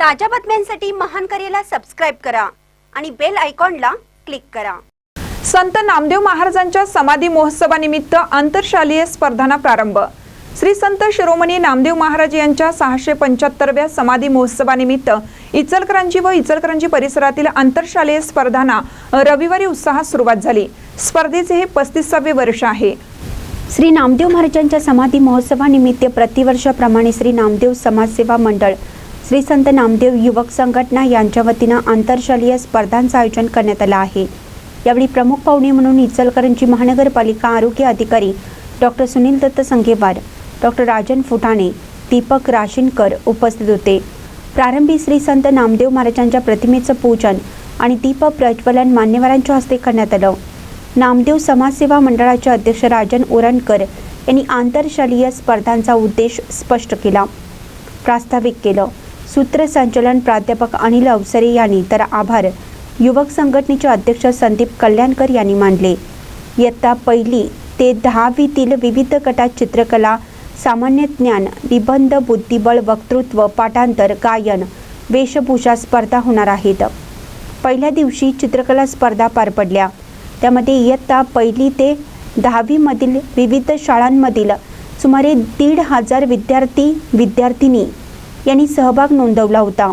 ताज्या बातम्यांसाठी महान करेला सबस्क्राईब करा आणि बेल आयकॉनला क्लिक करा. संत नामदेव महाराजांच्या समाधी महोत्सवानिमित्त आंतरशालेय स्पर्धांना प्रारंभ. श्री संत शिरोमणी नामदेव महाराज यांच्या सहाशे पंच्याहत्तरव्या समाधी महोत्सवानिमित्त इचलकरंजी व इचलकरंजी परिसरातील आंतरशालेय स्पर्धांना रविवारी उत्साहात सुरुवात झाली. स्पर्धेचे हे पस्तीसावे वर्ष आहे. श्री नामदेव महाराजांच्या समाधी महोत्सवानिमित्त प्रतिवर्षाप्रमाणे श्री नामदेव समाजसेवा मंडळ श्री संत नामदेव युवक संघटना यांच्या वतीनं आंतरशालीय स्पर्धांचं आयोजन करण्यात आलं आहे. यावेळी प्रमुख पाहुणे म्हणून इचलकरंजी महानगरपालिका आरोग्य अधिकारी डॉक्टर सुनील दत्त संघेवार डॉक्टर राजन फुटाणे दीपक राशीनकर उपस्थित होते. प्रारंभी श्री संत नामदेव महाराजांच्या प्रतिमेचं पूजन आणि दीप प्रज्वलन मान्यवरांच्या हस्ते करण्यात आलं. नामदेव समाजसेवा मंडळाचे अध्यक्ष राजन उरणकर यांनी आंतरशालीय स्पर्धांचा उद्देश स्पष्ट केला. प्रास्ताविक केलं. सूत्रसंचलन प्राध्यापक अनिल अवसरे यांनी. तर आभार. युवक संघटनेचे अध्यक्ष संदीप कल्याणकर यांनी मानले इयत्ता पहिली ते दहावीतील विविध गटात चित्रकला सामान्य ज्ञान निबंध बुद्धिबळ वक्तृत्व पाठांतर गायन वेशभूषा स्पर्धा होणार आहेत. पहिल्या दिवशी चित्रकला स्पर्धा पार पडल्या. त्यामध्ये इयत्ता पहिली ते दहावीमधील विविध शाळांमधील सुमारे दीड हजार विद्यार्थी विद्यार्थिनी यांनी सहभाग नोंदवला होता.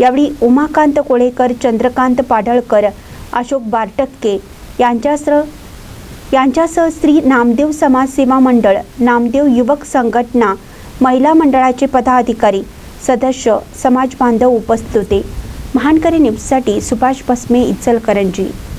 यावेळी उमाकांत कोळेकर चंद्रकांत पाडळकर अशोक बारटक्के यांच्यासह यांच्यासह श्री नामदेव समाजसेवा मंडळ नामदेव युवक संघटना महिला मंडळाचे पदाधिकारी सदस्य समाज बांधव उपस्थित होते. महानकरी न्यूजसाठी सुभाष बसमे इचलकरंजी.